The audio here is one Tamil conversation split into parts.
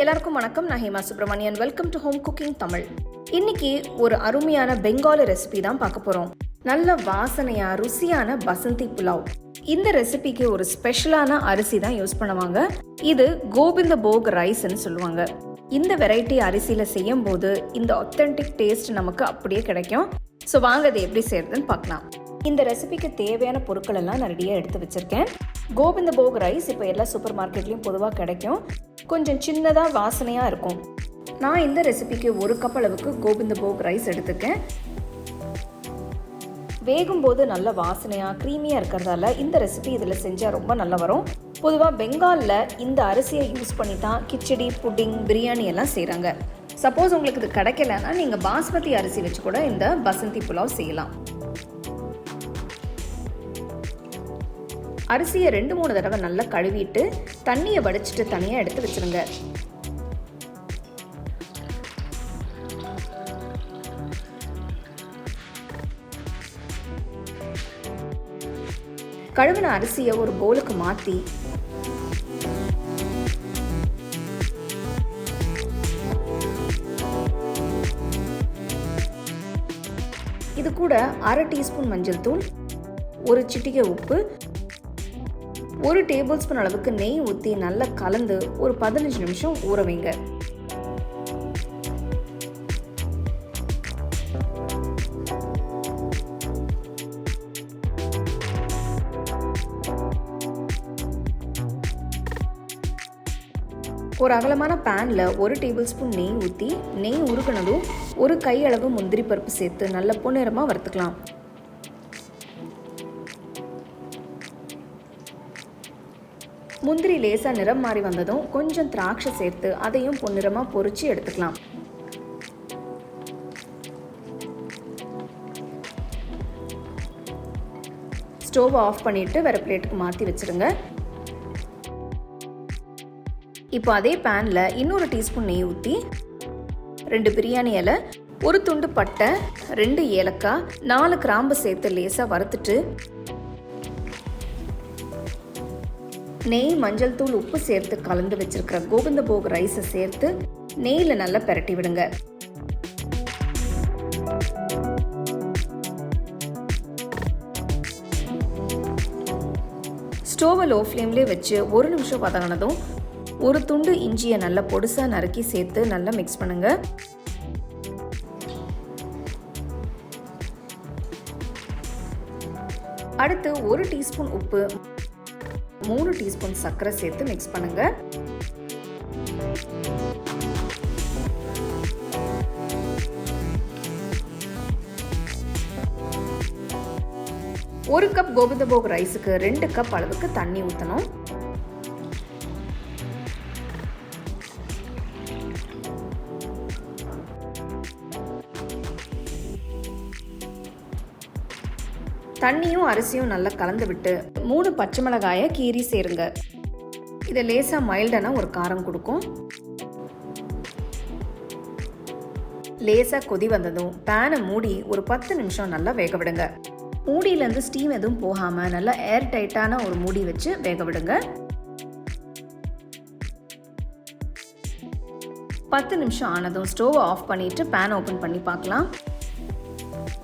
எல்லாருக்கும் வணக்கம். நான் Hema Subramanian welcome to home cooking Tamil இன்னைக்கு ஒரு அருமையான பெங்காலி ரெசிபி தான் பார்க்க போறோம். நல்ல வாசனையா ருசியான பசந்தி புலாவ். இந்த ரெசிபிக்கு ஒரு ஸ்பெஷலான அரிசி தான் யூஸ் பண்ணுவாங்க. இது கோபிந்த போக் ரைஸ்ன்னு சொல்லுவாங்க. இந்த வெரைட்டி அரிசியில் செய்யும் போது இந்த ஒத்தென்டிக் டேஸ்ட் நமக்கு அப்படியே கிடைக்கும். ஸோ வாங்க அதை எப்படி செய்யறதுன்னு பார்க்கலாம். இந்த ரெசிபிக்கு தேவையான பொருட்கள் எல்லாம் நான் ரெடியாக எடுத்து வச்சிருக்கேன். கோபிந்த போக் ரைஸ் இப்போ எல்லா சூப்பர் மார்க்கெட்லேயும் பொதுவாக கிடைக்கும். கொஞ்சம் சின்னதாக வாசனையாக இருக்கும். நான் இந்த ரெசிபிக்கு ஒரு கப் அளவுக்கு கோவிந்த போக் ரைஸ் எடுத்துக்கேன். வேகும்போது நல்ல வாசனையாக க்ரீமியாக இருக்கிறதால இந்த ரெசிபி இதில் செஞ்சால் ரொம்ப நல்லா வரும். பொதுவாக பெங்காலில் இந்த அரிசியை யூஸ் பண்ணி தான் கிச்சடி புட்டிங் பிரியாணி எல்லாம் செய்கிறாங்க சப்போஸ் உங்களுக்கு இது கிடைக்கலன்னா நீங்கள் பாஸ்மதி அரிசி வச்சு கூட இந்த பசந்தி புலாவ் செய்யலாம். அரிசியை ரெண்டு மூணு தடவை நல்லா கழுவிட்டு தண்ணியை வடிச்சிட்டு தனியாக எடுத்து வச்சிருங்க. கழுவின அரிசியை ஒரு போலுக்கு மாற்றி இது கூட அரை டீஸ்பூன் மஞ்சள் தூள் ஒரு சிட்டிகை உப்பு ஒரு டேபிள் ஸ்பூன் அளவுக்கு நெய் ஊற்றி நல்லா கலந்து ஒரு பதினஞ்சு நிமிஷம் ஊற வைங்க. ஒரு அகலமான பேனில் ஒரு டேபிள் ஸ்பூன் நெய் ஊற்றி நெய் உருக்கினதும் ஒரு கையளவு முந்திரி பருப்பு சேர்த்து நல்ல பொன்னிறமாக வறுத்துக்கலாம். முந்திரி லேசாக நிறம் மாறி வந்ததும் கொஞ்சம் திராட்சை சேர்த்து அதையும் பொன்னிறமாக பொறிச்சு எடுத்துக்கலாம். ஸ்டோவை ஆஃப் பண்ணிட்டு வேற பிளேட்டுக்கு மாற்றி வச்சிருங்க. இப்போ அதே பேனில் இன்னொரு டீஸ்பூன் நெய் ஊற்றி ரெண்டு பிரியாணி இலை ஒரு துண்டு பட்டை ரெண்டு ஏலக்காய் நாலு கிராம்பு சேர்த்து லேசாக வறுத்துட்டு நெய் மஞ்சள் தூள் உப்பு சேர்த்து கலந்து வச்சிருக்கிற கோவிந்த போக் ரைஸை சேர்த்து நெய்யில் நல்லா பெரட்டி விடுங்க. ஸ்டோவை லோ ஃப்ளேம்லேயே வச்சு ஒரு நிமிஷம் வதங்கினதும் ஒரு துண்டு இஞ்சியை நல்லா பொடுசாக நறுக்கி சேர்த்து நல்லா மிக்ஸ் பண்ணுங்க. அடுத்து ஒரு டீஸ்பூன் உப்பு மூணு டீஸ்பூன் சர்க்கரை சேர்த்து மிக்ஸ் பண்ணுங்க. ஒரு கப் கோவிந்தபோக் ரைஸுக்கு ரெண்டு கப் அளவுக்கு தண்ணி ஊற்றணும் தண்ணியும் அரிசியும் நல்லா கலந்து விட்டு மூணு பச்சை மிளகாயை கீறி சேருங்க. இதை லேசாக மைல்டான ஒரு காரம் கொடுக்கும். லேசாக கொதி வந்ததும் பேனை மூடி ஒரு பத்து நிமிஷம் நல்லா வேக விடுங்க. மூடியிலேருந்து ஸ்டீம் எதுவும் போகாமல் நல்லா ஏர் டைட்டான ஒரு மூடி வச்சு வேக விடுங்க. பத்து நிமிஷம் ஆனதும் ஸ்டோவை ஆஃப் பண்ணிட்டு பேன் ஓப்பன் பண்ணி பார்க்கலாம்.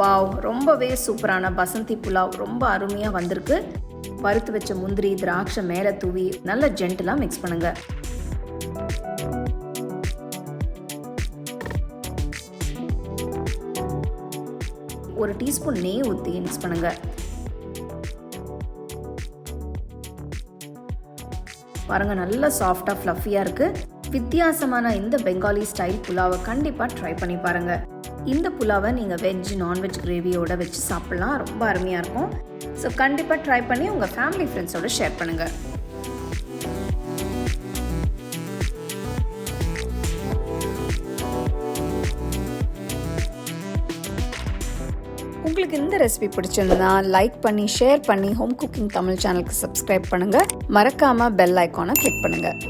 வாவ் ரொம்பவே சூப்பரான பசந்தி புலாவ் ரொம்ப அருமையாக வந்திருக்கு. வறுத்து வச்ச முந்திரி திராட்சை மேலே தூவி நல்ல ஜென்டலாக மிக்ஸ் பண்ணுங்க. ஒரு டீஸ்பூன் நெய் ஊற்றி மிக்ஸ் பண்ணுங்க. பாருங்க நல்லா சாஃப்டாக ஃப்ளஃபியாக இருக்குது வித்தியாசமான இந்த பெங்காலி ஸ்டைல் புலாவை கண்டிப்பாக ட்ரை பண்ணி பாருங்கள் இந்த புலாவை நீங்கள் வெஜ் நான்வெஜ் கிரேவியோட வச்சு சாப்பிட்லாம். ரொம்ப அருமையாக இருக்கும். ஸோ கண்டிப்பாக ட்ரை பண்ணி உங்கள் ஃபேமிலி ஃப்ரெண்ட்ஸோட ஷேர் பண்ணுங்கள் உங்களுக்கு இந்த ரெசிபி பிடிச்சிருந்தா லைக் பண்ணி ஷேர் பண்ணி ஹோம் குக்கிங் தமிழ் சேனலுக்கு சப்ஸ்கிரைப் பண்ணுங்கள் மறக்காமல் பெல் ஐக்கானை கிளிக் பண்ணுங்கள்